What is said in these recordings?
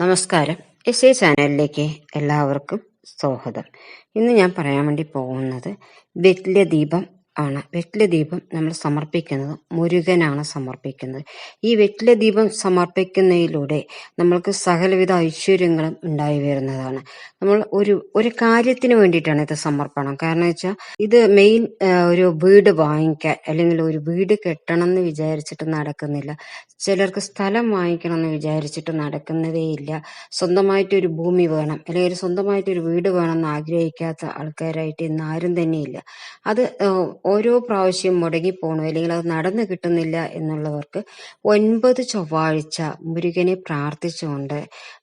നമസ്കാരം. S I ചാനലിലേക്ക് എല്ലാവർക്കും സ്വാഗതം. ഇന്ന് ഞാൻ പറയാൻ വേണ്ടി പോകുന്നത് വെറ്റില ദീപം ആണ്. വെറ്റില ദീപം നമ്മൾ സമർപ്പിക്കുന്നത്. മുരുകനാണ് സമർപ്പിക്കുന്നത്. ഈ വെറ്റില ദീപം സമർപ്പിക്കുന്നതിലൂടെ നമ്മൾക്ക് സകലവിധ ഐശ്വര്യങ്ങളും ഉണ്ടായി വരുന്നതാണ്. നമ്മൾ ഒരു ഒരു കാര്യത്തിന് വേണ്ടിയിട്ടാണ് ഇത് സമർപ്പണം. കാരണം വെച്ചാൽ ഇത് മെയിൻ ഒരു വീട് വാങ്ങിക്കാൻ അല്ലെങ്കിൽ ഒരു വീട് കെട്ടണം എന്ന് വിചാരിച്ചിട്ട് നടക്കുന്നില്ല. ചിലർക്ക് സ്ഥലം വാങ്ങിക്കണം എന്ന് വിചാരിച്ചിട്ട് നടക്കുന്നതേ ഇല്ല. സ്വന്തമായിട്ട് ഒരു ഭൂമി വേണം അല്ലെങ്കിൽ സ്വന്തമായിട്ട് ഒരു വീട് വേണം എന്ന് ആഗ്രഹിക്കാത്ത ആൾക്കാരായിട്ട് ഇന്ന് ആരും തന്നെയില്ല. അത് ഓരോ പ്രാവശ്യം മുടങ്ങി പോണു അല്ലെങ്കിൽ അത് നടന്നു കിട്ടുന്നില്ല എന്നുള്ളവർക്ക് ഒൻപത് ചൊവ്വാഴ്ച മുരുകനെ പ്രാർത്ഥിച്ചുകൊണ്ട്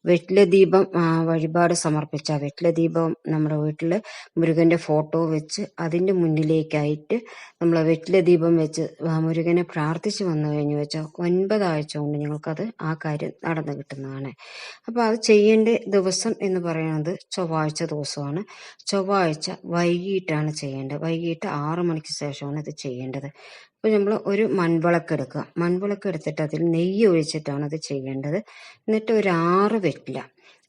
വെറ്റില ദീപം വഴിപാട് സമർപ്പിച്ച വെറ്റില ദീപം നമ്മുടെ വീട്ടിൽ മുരുകന്റെ ഫോട്ടോ വെച്ച് അതിന്റെ മുന്നിലേക്കായിട്ട് നമ്മൾ വെറ്റില ദീപം വെച്ച് മുരുകനെ പ്രാർത്ഥിച്ചു വന്നു കഴിഞ്ഞു വെച്ചാൽ ഒൻപതാഴ്ച കൊണ്ട് ഞങ്ങൾക്കത് ആ കാര്യം നടന്നു കിട്ടുന്നതാണ്. അപ്പോൾ അത് ചെയ്യേണ്ട ദിവസം എന്ന് പറയുന്നത് ചൊവ്വാഴ്ച ദിവസമാണ്. ചൊവ്വാഴ്ച വൈകിട്ടാണ് ചെയ്യേണ്ടത്. വൈകിട്ട് ആറു മണിക്ക് ശേഷമാണ് ഇത് ചെയ്യേണ്ടത്. അപ്പോൾ നമ്മൾ ഒരു മൺവിളക്ക് എടുക്കുക. മൺവിളക്ക് എടുത്തിട്ട് അതിൽ നെയ്യ് ഒഴിച്ചിട്ടാണ് ഇത് ചെയ്യേണ്ടത്. എന്നിട്ട് ഒരു ആറ് വെറ്റില.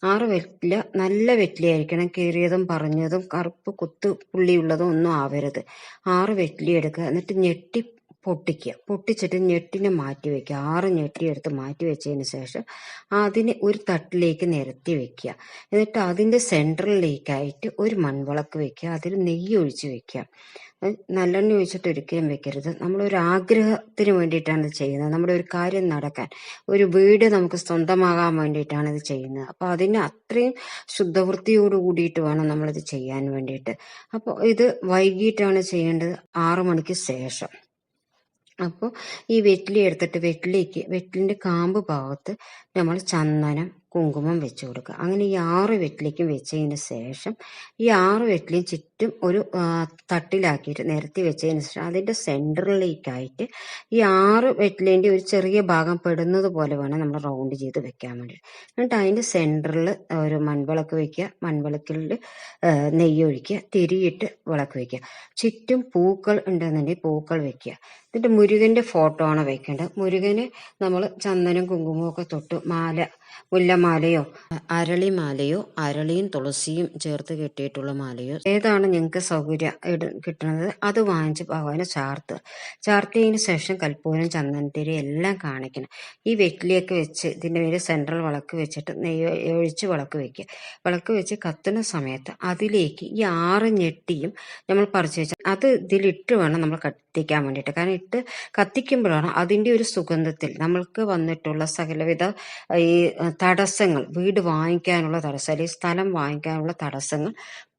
ആറ് വെറ്റില നല്ല വെറ്റിലയായിരിക്കണം. കീറിയതും പറഞ്ഞതും കറുപ്പ് കുത്ത് പുള്ളിയുള്ളതും ഒന്നും ആവരുത്. ആറ് വെറ്റില എടുക്കുക. എന്നിട്ട് ഞെട്ടി പൊട്ടിക്കുക. പൊട്ടിച്ചിട്ട് ഞെട്ടിനെ മാറ്റി വെക്കുക. ആറ് ഞെട്ടി എടുത്ത് മാറ്റി വെച്ചതിന് ശേഷം അതിനെ ഒരു തട്ടിലേക്ക് നിരത്തി വെക്കുക. എന്നിട്ട് അതിന്റെ സെൻട്രലിലേക്കായിട്ട് ഒരു മൺവിളക്ക് വെക്കുക. അതിൽ നെയ്യ് ഒഴിച്ച് വെക്കുക. നല്ലെണ്ണ ഒഴിച്ചിട്ട് ഒരിക്കലും വെക്കരുത്. നമ്മളൊരു ആഗ്രഹത്തിന് വേണ്ടിയിട്ടാണ് ഇത് ചെയ്യുന്നത്. നമ്മുടെ ഒരു കാര്യം നടക്കാൻ ഒരു വീട് നമുക്ക് സ്വന്തമാകാൻ വേണ്ടിയിട്ടാണ് ഇത് ചെയ്യുന്നത്. അപ്പോൾ അതിന് അത്രയും ശുദ്ധവൃത്തിയോട് കൂടിയിട്ട് വേണം നമ്മളിത് ചെയ്യാൻ വേണ്ടിയിട്ട്. അപ്പോൾ ഇത് വൈകിട്ടാണ് ചെയ്യേണ്ടത് ആറു മണിക്ക് ശേഷം. അപ്പോൾ ഈ വെറ്റില എടുത്തിട്ട് വെറ്റിലേക്ക് വെറ്റിലിന്റെ കാമ്പ് ഭാഗത്ത് നമ്മൾ ചന്ദനം കുങ്കുമം വെച്ചു കൊടുക്കുക. അങ്ങനെ ഈ ആറ് വെറ്റിലേക്കും വെച്ചതിന് ശേഷം ഈ ആറ് വെറ്റിലും ചുറ്റും ഒരു തട്ടിലാക്കിയിട്ട് നിരത്തി വെച്ചതിന് ശേഷം അതിന്റെ സെന്ററിലേക്കായിട്ട് ഈ ആറ് വെറ്റിലേന്റെ ഒരു ചെറിയ ഭാഗം പെടുന്നത് പോലെ വേണം നമ്മൾ റൗണ്ട് ചെയ്ത് വെക്കാൻ വേണ്ടി എന്നിട്ട് അതിന്റെ സെന്ററിൽ ഒരു മൺവിളക്ക് വെക്കുക. മൺവിളക്കിൽ നെയ്യ് ഒഴിക്കുക. തിരിയിട്ട് വിളക്ക് വെക്കുക. ചുറ്റും പൂക്കൾ ഉണ്ടെന്നുണ്ടെങ്കിൽ പൂക്കൾ വെക്കുക. എന്നിട്ട് മുരുകന്റെ ഫോട്ടോ ആണ് വെക്കേണ്ടത്. മുരുകന് നമ്മൾ ചന്ദനം കുങ്കുമവും ഒക്കെ തൊട്ട് മാല മുല്ലമാലയോ അരളിമാലയോ അരളിയും തുളസിയും ചേർത്ത് കെട്ടിയിട്ടുള്ള മാലയോ? ഏതാണ് നിങ്ങൾക്ക് സൗകര്യം കിട്ടുന്നത്? അത് വാങ്ങിച്ച് ഭഗവാനെ ചാർത്തുക ചാർത്തിയതിന് ശേഷം കൽപ്പൂരം ചന്ദനത്തിരി എല്ലാം കാണിക്കണം. ഈ വെറ്റിലിയൊക്കെ വെച്ച് ഇതിന്റെ മേലെ സെൻട്രൽ വിളക്ക് വെച്ചിട്ട് നെയ്യ് ഒഴിച്ച് വിളക്ക് വെക്കുക. വിളക്ക് വെച്ച് കത്തുന്ന സമയത്ത് അതിലേക്ക് ഈ ആറ് ഞെട്ടിയും നമ്മൾ പറിച്ചു വെച്ചാൽ അത് ഇതിലിട്ട് വേണം നമ്മൾ കത്തിക്കാൻ വേണ്ടിയിട്ട്. കാരണം ഇട്ട് കത്തിക്കുമ്പോഴാണ് അതിന്റെ ഒരു സുഗന്ധത്തിൽ നമ്മൾക്ക് വന്നിട്ടുള്ള സകലവിധ ഈ തടസ്സങ്ങൾ വീട് വാങ്ങിക്കാനുള്ള തടസ്സം അല്ലെങ്കിൽ സ്ഥലം വാങ്ങിക്കാനുള്ള തടസ്സങ്ങൾ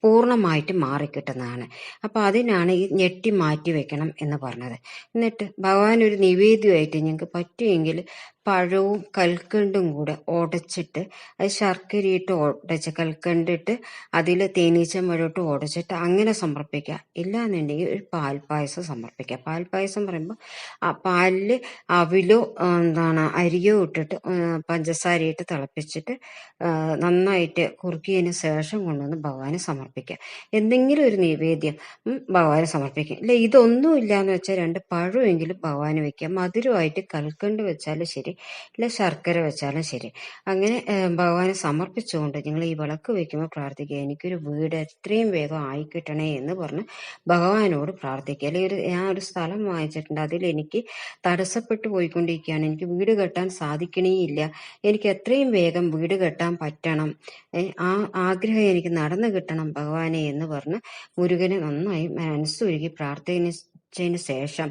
പൂർണമായിട്ട് മാറിക്കിട്ടുന്നതാണ്. അപ്പൊ അതിനാണ് ഈ ഞെട്ടി മാറ്റി വെക്കണം എന്ന് പറഞ്ഞത്. എന്നിട്ട് ഭഗവാൻ ഒരു നിവേദ്യമായിട്ട് ഞങ്ങൾക്ക് പറ്റുമെങ്കിൽ പഴവും കൽക്കണ്ടും കൂടെ ഉടച്ചിട്ട് അത് ശർക്കരയിട്ട് ഉടച്ച് കൽക്കണ്ടിട്ട് അതിൽ തേനീച്ച മഴോട്ട് ഉടച്ചിട്ട് അങ്ങനെ സമർപ്പിക്കുക. ഇല്ലാന്നുണ്ടെങ്കിൽ ഒരു പാൽപ്പായസം സമർപ്പിക്കുക. പാൽപ്പായസം പറയുമ്പോൾ ആ പാലിൽ അവിലോ എന്താണ് അരിയോ ഇട്ടിട്ട് പഞ്ചസാരയിട്ട് തിളപ്പിച്ചിട്ട് നന്നായിട്ട് കുറുക്കിയതിന് ശേഷം കൊണ്ടുവന്ന് ഭഗവാന് സമർപ്പിക്കുക. എന്തെങ്കിലും ഒരു നിവേദ്യം ഭഗവാനെ സമർപ്പിക്കുക ഇല്ല ഇതൊന്നും ഇല്ലാന്ന് വെച്ചാൽ രണ്ട് പഴമെങ്കിലും ഭഗവാന് വെക്കുക മധുരമായിട്ട് കൽക്കണ്ട് വെച്ചാലും ശരി ഇല്ല ശർക്കര വെച്ചാലും ശരി. അങ്ങനെ ഭഗവാനെ സമർപ്പിച്ചുകൊണ്ട് നിങ്ങൾ ഈ വിളക്ക് വെക്കുമ്പോൾ പ്രാർത്ഥിക്കുക. എനിക്കൊരു വീട് എത്രയും വേഗം ആയി കിട്ടണേ എന്ന് പറഞ്ഞ് ഭഗവാനോട് പ്രാർത്ഥിക്കുക. അല്ലെങ്കിൽ ഒരു ഞാൻ ഒരു സ്ഥലം വാങ്ങിച്ചിട്ടുണ്ട്. അതിൽ എനിക്ക് തടസ്സപ്പെട്ടു പോയിക്കൊണ്ടിരിക്കുകയാണ്. എനിക്ക് വീട് കെട്ടാൻ സാധിക്കണേയില്ല എനിക്ക് എത്രയും വേഗം വീട് കെട്ടാൻ പറ്റണം. ആ ആഗ്രഹം എനിക്ക് നടന്നു കിട്ടണം. ഭഗവാനെ എന്ന് പറഞ്ഞ് മുരുകനെ നന്നായി മനസ്സുരുകി പ്രാർത്ഥിച്ചതിന് ശേഷം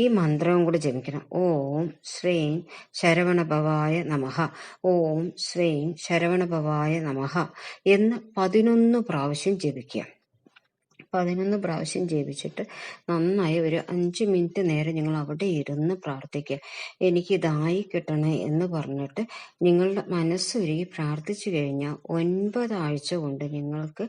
ഈ മന്ത്രവും കൂടി ജപിക്കണം. ഓം ശ്രീം ശരവണഭവായ നമഹ ഓം ശ്രീം ശരവണഭവായ നമഹ എന്ന് പതിനൊന്ന് പ്രാവശ്യം ജപിക്കുക. പതിനൊന്ന് പ്രാവശ്യം ജപിച്ചിട്ട് നന്നായി ഒരു അഞ്ച് മിനിറ്റ് നേരം നിങ്ങൾ അവിടെ ഇരുന്ന് പ്രാർത്ഥിക്കുക. എനിക്ക് ഇതായി കിട്ടണേ എന്ന് പറഞ്ഞിട്ട് നിങ്ങളുടെ മനസ്സൊരുകി പ്രാർത്ഥിച്ചു കഴിഞ്ഞാൽ ഒൻപതാഴ്ച കൊണ്ട് നിങ്ങൾക്ക്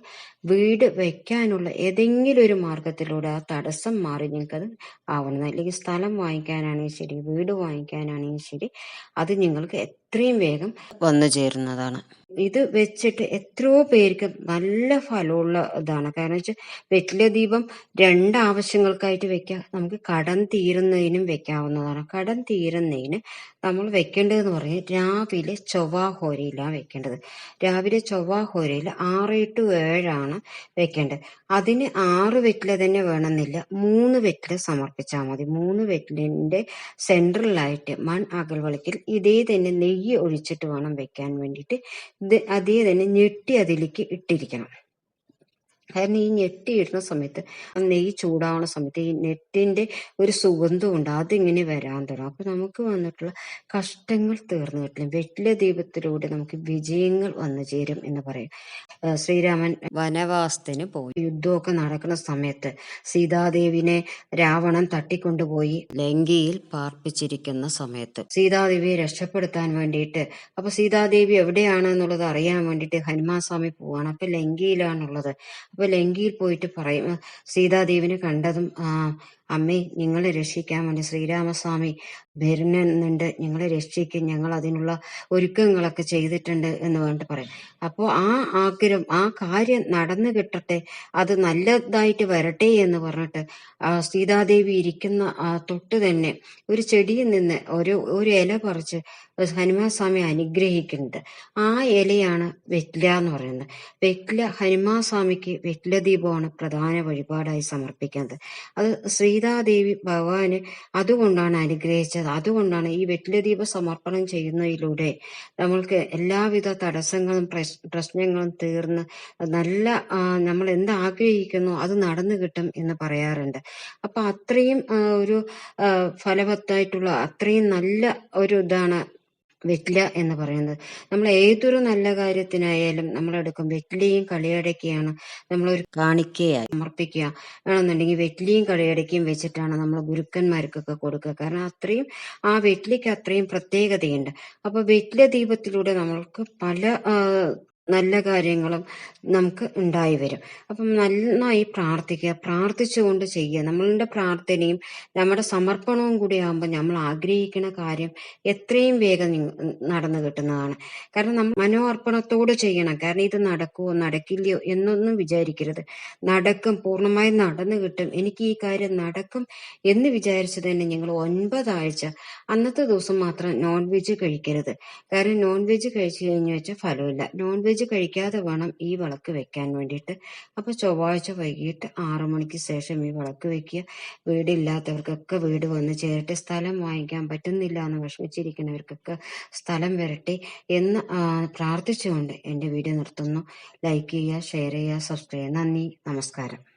വീട് വെക്കാനുള്ള ഏതെങ്കിലും ഒരു മാർഗത്തിലൂടെ ആ തടസ്സം മാറി നിങ്ങൾക്കത് ആവണം. അല്ലെങ്കിൽ സ്ഥലം വാങ്ങിക്കാനാണെങ്കിൽ ശരി വീട് വാങ്ങിക്കാനാണെങ്കിൽ ശരി അത് നിങ്ങൾക്ക് എത്രയും വേഗം വന്നു ചേരുന്നതാണ്. ഇത് വെച്ചിട്ട് എത്രയോ പേർക്ക് നല്ല ഫലമുള്ള ഇതാണ്. കാരണം വെച്ചാൽ വെറ്റില ദീപം രണ്ട് ആവശ്യങ്ങൾക്കായിട്ട് വെക്കാം. നമുക്ക് കടം തീരുന്നതിനും വെക്കാവുന്നതാണ്. കടം തീരുന്നതിന് നമ്മൾ വെക്കേണ്ടതെന്ന് പറഞ്ഞാൽ രാവിലെ ചൊവ്വാഹോരയിലാണ് വെക്കേണ്ടത്. രാവിലെ ചൊവ്വാഹോരയിൽ ആറ് ടു ഏഴാണ് വെക്കേണ്ടത്. അതിന് ആറ് വെറ്റില തന്നെ വേണമെന്നില്ല. മൂന്ന് വെറ്റില സമർപ്പിച്ചാൽ മതി. മൂന്ന് വെറ്റിലിന്റെ സെൻട്രലായിട്ട് മൺ അകൽവളക്കിൽ ഇതേ തന്നെ നെയ്യ് ഒഴിച്ചിട്ട് വേണം വെക്കാൻ വേണ്ടിയിട്ട്. ഇത് അതേ തന്നെ ഞെട്ടി അതിലേക്ക് ഇട്ടിരിക്കണം. കാരണം ഈ ഞെട്ടി ഇടുന്ന സമയത്ത് നെയ്യ് ചൂടാവുന്ന സമയത്ത് ഈ നെറ്റിന്റെ ഒരു സുഗന്ധം ഉണ്ട് അതിങ്ങനെ വരാൻ തുടങ്ങും. അപ്പൊ നമുക്ക് വന്നിട്ടുള്ള കഷ്ടങ്ങൾ തീർന്നു കിട്ടില്ല. വെറ്റില ദീപത്തിലൂടെ നമുക്ക് വിജയങ്ങൾ വന്നു ചേരും എന്ന് പറയും. ശ്രീരാമൻ വനവാസത്തിന് പോയി. യുദ്ധമൊക്കെ നടക്കുന്ന സമയത്ത് സീതാദേവിനെ രാവണൻ തട്ടിക്കൊണ്ടുപോയി ലങ്കയിൽ പാർപ്പിച്ചിരിക്കുന്ന സമയത്ത്. സീതാദേവിയെ രക്ഷപ്പെടുത്താൻ വേണ്ടിയിട്ട് അപ്പൊ സീതാദേവി എവിടെയാണ് എന്നുള്ളത് അറിയാൻ വേണ്ടിയിട്ട് ഹനുമാൻ സ്വാമി പോവാണ്. അപ്പൊ ലങ്കയിലാണുള്ളത്. അപ്പൊ ലങ്കയിൽ പോയിട്ട് പറയും സീതാദേവിനെ കണ്ടതും അമ്മേ നിങ്ങളെ രക്ഷിക്കാൻ വേണ്ടി ശ്രീരാമസ്വാമി വരുന്നുണ്ട്. ഞങ്ങളെ രക്ഷിക്കും. ഞങ്ങൾ അതിനുള്ള ഒരുക്കങ്ങളൊക്കെ ചെയ്തിട്ടുണ്ട് എന്ന് വേണ്ടി പറയാം. അപ്പോൾ ആ ആഗ്രഹം ആ കാര്യം നടന്നു കിട്ടട്ടെ അത് നല്ലതായിട്ട് വരട്ടെ എന്ന് പറഞ്ഞിട്ട് സീതാദേവി ഇരിക്കുന്ന തൊട്ട് തന്നെ ഒരു ചെടിയിൽ നിന്ന് ഒരു ഒരു ഇല പറിച്ച് ഹനുമാൻ സ്വാമി അനുഗ്രഹിക്കുന്നത് ആ ഇലയാണ് വെറ്റില എന്ന് പറയുന്നത്. വെറ്റില ഹനുമാൻ സ്വാമിക്ക് വെറ്റില ദീപമാണ് പ്രധാന വഴിപാടായി സമർപ്പിക്കുന്നത്. അത് സീതാദേവി ഭഗവാന് അതുകൊണ്ടാണ് അനുഗ്രഹിച്ചത്. അതുകൊണ്ടാണ് ഈ വെറ്റില ദീപ സമർപ്പണം ചെയ്യുന്നതിലൂടെ നമ്മൾക്ക് എല്ലാവിധ തടസ്സങ്ങളും പ്രശ്നങ്ങളും തീർന്ന് നല്ല നമ്മൾ എന്ത് ആഗ്രഹിക്കുന്നു അത് നടന്നു കിട്ടും എന്ന് പറയാറുണ്ട്. അപ്പൊ അത്രയും ഒരു ഫലവത്തായിട്ടുള്ള അത്രയും നല്ല ഒരു ഇതാണ് വെറ്റില എന്ന് പറയുന്നത്. നമ്മൾ ഏതൊരു നല്ല കാര്യത്തിനായാലും നമ്മളെടുക്കും വെറ്റിലയും കളിയടയ്ക്കയാണ് നമ്മളൊരു കാണിക്കയായി സമർപ്പിക്കുക. ആണെന്നുണ്ടെങ്കിൽ വെറ്റിലയും കളിയടക്കയും വെച്ചിട്ടാണ് നമ്മൾ ഗുരുക്കന്മാർക്കൊക്കെ കൊടുക്കുക. കാരണം അത്രയും ആ വെറ്റിലയ്ക്ക് അത്രയും പ്രത്യേകതയുണ്ട്. അപ്പൊ വെറ്റില ദീപത്തിലൂടെ നമ്മൾക്ക് പല നല്ല കാര്യങ്ങളും നമുക്ക് ഉണ്ടായി വരും. അപ്പം നന്നായി പ്രാർത്ഥിക്കുക. പ്രാർത്ഥിച്ചുകൊണ്ട് ചെയ്യുക. നമ്മളുടെ പ്രാർത്ഥനയും നമ്മുടെ സമർപ്പണവും കൂടി ആകുമ്പോൾ നമ്മൾ ആഗ്രഹിക്കുന്ന കാര്യം എത്രയും വേഗം നടന്നു കിട്ടുന്നതാണ്. കാരണം നമ്മൾ മനോർപ്പണത്തോട് ചെയ്യണം. കാരണം ഇത് നടക്കുമോ നടക്കില്ലയോ എന്നൊന്നും വിചാരിക്കരുത്. നടക്കും പൂർണമായും നടന്നു കിട്ടും. എനിക്ക് ഈ കാര്യം നടക്കും എന്ന് വിചാരിച്ചു തന്നെ ഞങ്ങൾ ഒൻപതാഴ്ച അന്നത്തെ ദിവസം മാത്രം നോൺ വെജ് കഴിക്കരുത്. കാരണം നോൺ വെജ് കഴിച്ചു കഴിഞ്ഞു വെച്ചാൽ ഫലമില്ല. നോൺ വെജ് കഴിക്കാതെ വേണം ഈ വിളക്ക് വെക്കാൻ വേണ്ടിയിട്ട്. അപ്പോൾ ചൊവ്വാഴ്ച വൈകിട്ട് ആറു മണിക്ക് ശേഷം ഈ വിളക്ക് വെക്കുക. വീടില്ലാത്തവർക്കൊക്കെ വീട് വന്ന് ചേരട്ടെ. സ്ഥലം വാങ്ങിക്കാൻ പറ്റുന്നില്ല എന്ന് വിഷമിച്ചിരിക്കുന്നവർക്കൊക്കെ സ്ഥലം വരട്ടെ എന്ന് പ്രാർത്ഥിച്ചുകൊണ്ട് എന്റെ വീഡിയോ നിർത്തുന്നു. ലൈക്ക് ചെയ്യുക ഷെയർ ചെയ്യുക സബ്സ്ക്രൈബ് ചെയ്യുക. നന്ദി. നമസ്കാരം.